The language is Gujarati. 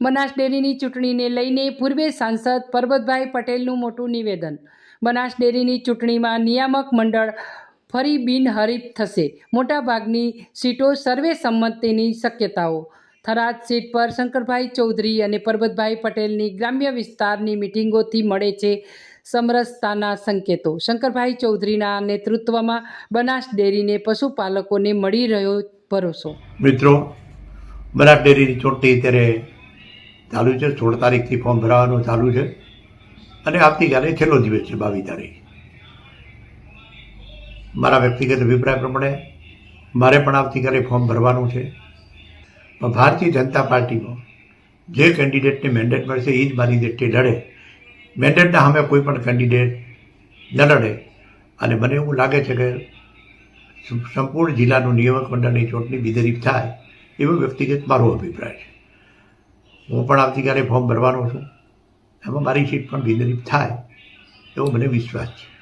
બનાસ ડેરીની ચૂંટણીને લઈને પૂર્વે સાંસદ પરબતભાઈ પટેલનું મોટું નિવેદન. બનાસ ડેરીની ચૂંટણીમાં નિયામક મંડળ ફરી બિનહરીફ થશે. મોટાભાગની સીટો સર્વે સંમતિની શક્યતાઓ. થરાદ સીટ પર શંકરભાઈ ચૌધરી અને પરબતભાઈ પટેલની ગ્રામ્ય વિસ્તારની મિટિંગોથી મળે છે સમરસતાના સંકેતો. શંકરભાઈ ચૌધરીના નેતૃત્વમાં બનાસ ડેરીને પશુપાલકોને મળી રહ્યો ભરોસો. મિત્રો, બનાસ ડેરીની ચૂંટણી અત્યારે ચાલુ છે, સોળ તારીખથી ફોર્મ ભરાવાનું ચાલુ છે. અને આવતીકાલે છેલ્લો દિવસ છે, બાવીસ તારીખ. મારા વ્યક્તિગત અભિપ્રાય પ્રમાણે મારે પણ આવતીકાલે ફોર્મ ભરવાનું છે. પણ ભારતીય જનતા પાર્ટીમાં જે કેન્ડિડેટને મેન્ડેટ મળશે એ જ મારી દ્રષ્ટિએ લડે. મેન્ડેટના સામે કોઈ પણ કેન્ડિડેટ ન લડે. અને મને એવું લાગે છે કે સંપૂર્ણ જિલ્લાનું નિયામક મંડળની ચૂંટણી બિદરીફ થાય, એવો વ્યક્તિગત મારો અભિપ્રાય છે. હું પણ આવતીકાલે ફોર્મ ભરવાનો છું. એમાં મારી સીટ પણ બિદરીફ થાય, એવો મને વિશ્વાસ છે.